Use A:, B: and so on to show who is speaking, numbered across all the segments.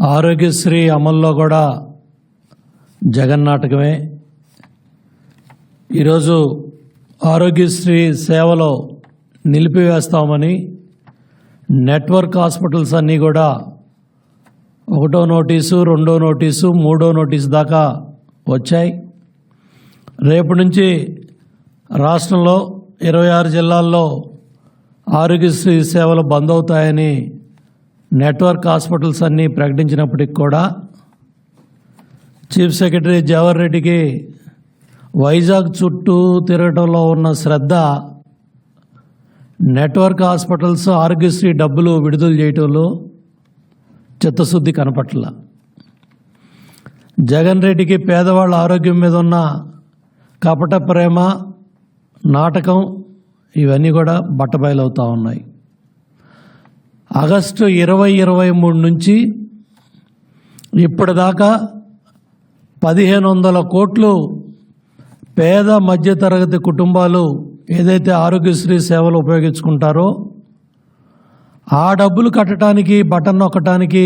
A: ఆరోగ్యశ్రీ అమల్లో కూడా జగన్ నాటకమే. ఈరోజు ఆరోగ్యశ్రీ సేవలో నిలిపివేస్తామని నెట్వర్క్ హాస్పిటల్స్ అన్నీ కూడా ఒకటో నోటీసు రెండో నోటీసు మూడో నోటీసు దాకా వచ్చాయి. రేపు నుంచి రాష్ట్రంలో ఇరవై ఆరు జిల్లాల్లో ఆరోగ్యశ్రీ సేవలు బంద్ అవుతాయని నెట్వర్క్ హాస్పిటల్స్ అన్నీ ప్రకటించినప్పటికి కూడా చీఫ్ సెక్రటరీ జవహర్ రెడ్డికి వైజాగ్ చుట్టూ తిరగడంలో ఉన్న శ్రద్ధ నెట్వర్క్ హాస్పిటల్స్ ఆరోగ్యశ్రీ డబ్బులు విడుదల చేయటంలో చిత్తశుద్ధి కనపట్ల. జగన్ రెడ్డికి పేదవాళ్ళ ఆరోగ్యం మీద ఉన్న కపట ప్రేమ నాటకం ఇవన్నీ కూడా బట్టబయలవుతూ ఉన్నాయి. ఆగస్టు ఇరవై ఇరవై మూడు నుంచి ఇప్పటిదాకా పదిహేను వందల కోట్లు పేద మధ్యతరగతి కుటుంబాలు ఏదైతే ఆరోగ్యశ్రీ సేవలు ఉపయోగించుకుంటారో ఆ డబ్బులు కట్టడానికి బటన్ నొక్కటానికి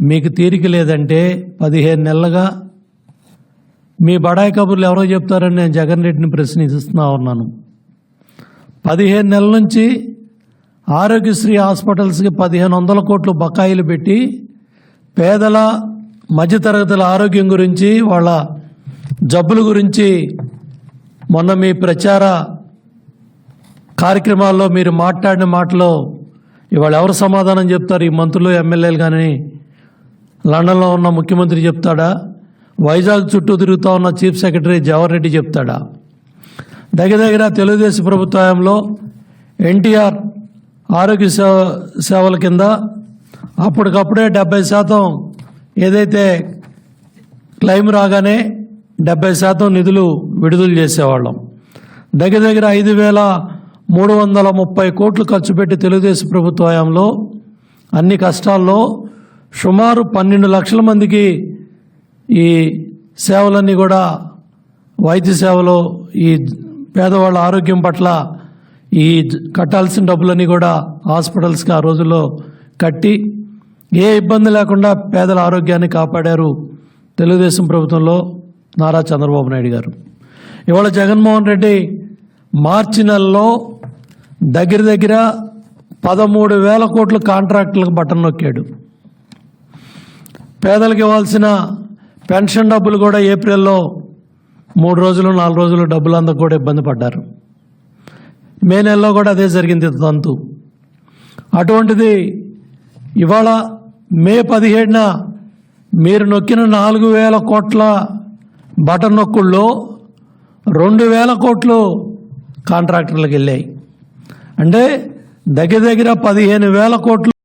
A: మీకు తీరిక లేదంటే పదిహేను నెలలుగా మీ బడాయి కబుర్లు ఎవరో చెప్తారని నేను జగన్ రెడ్డిని ప్రశ్నిస్తున్నా ఉన్నాను పదిహేను నెలల నుంచి ఆరోగ్యశ్రీ హాస్పిటల్స్కి పదిహేను వందల కోట్లు బకాయిలు పెట్టి పేదల మధ్యతరగతుల ఆరోగ్యం గురించి వాళ్ళ జబ్బుల గురించి మొన్న మీ ప్రచార కార్యక్రమాల్లో మీరు మాట్లాడిన మాటలో ఇవాళ ఎవరు సమాధానం చెప్తారు? ఈ మంత్రులు ఎమ్మెల్యేలు కానీ లండన్లో ఉన్న ముఖ్యమంత్రి చెప్తాడా? వైజాగ్ చుట్టూ తిరుగుతూ ఉన్న చీఫ్ సెక్రటరీ జవహర్ రెడ్డి చెప్తాడా? దగ్గర దగ్గర తెలుగుదేశం ప్రభుత్వంలో ఎన్టీఆర్ ఆరోగ్య సేవ సేవల కింద అప్పటికప్పుడే డెబ్బై శాతం ఏదైతే క్లెయిమ్ రాగానే డెబ్బై శాతం నిధులు విడుదల చేసేవాళ్ళం. దగ్గర దగ్గర ఐదు వేల మూడు వందల ముప్పై కోట్లు ఖర్చు పెట్టి తెలుగుదేశం ప్రభుత్వ హయాంలో అన్ని కష్టాల్లో సుమారు పన్నెండు లక్షల మందికి ఈ సేవలన్నీ కూడా వైద్య సేవలు ఈ పేదవాళ్ళ ఆరోగ్యం పట్ల ఈ కట్టాల్సిన డబ్బులన్నీ కూడా హాస్పిటల్స్కి ఆ రోజుల్లో కట్టి ఏ ఇబ్బంది లేకుండా పేదల ఆరోగ్యాన్ని కాపాడారు తెలుగుదేశం ప్రభుత్వంలో నారా చంద్రబాబు నాయుడు గారు. ఇవాళ జగన్మోహన్ రెడ్డి మార్చి నెలలో దగ్గర దగ్గర పదమూడు వేల కోట్ల కాంట్రాక్టులకు బటన్ నొక్కాడు. పేదలకు ఇవ్వాల్సిన పెన్షన్ డబ్బులు కూడా ఏప్రిల్లో మూడు రోజులు నాలుగు రోజులు డబ్బులు అందకు కూడా ఇబ్బంది పడ్డారు. మే నెలలో కూడా అదే జరిగింది తంతు అటువంటిది ఇవాళ మే పదిహేడున మీరు నొక్కిన నాలుగు వేల కోట్ల బటన్ నొక్కుల్లో రెండు వేల కోట్లు కాంట్రాక్టర్లకు వెళ్ళాయి. అంటే దగ్గర దగ్గర పదిహేను వేల కోట్లు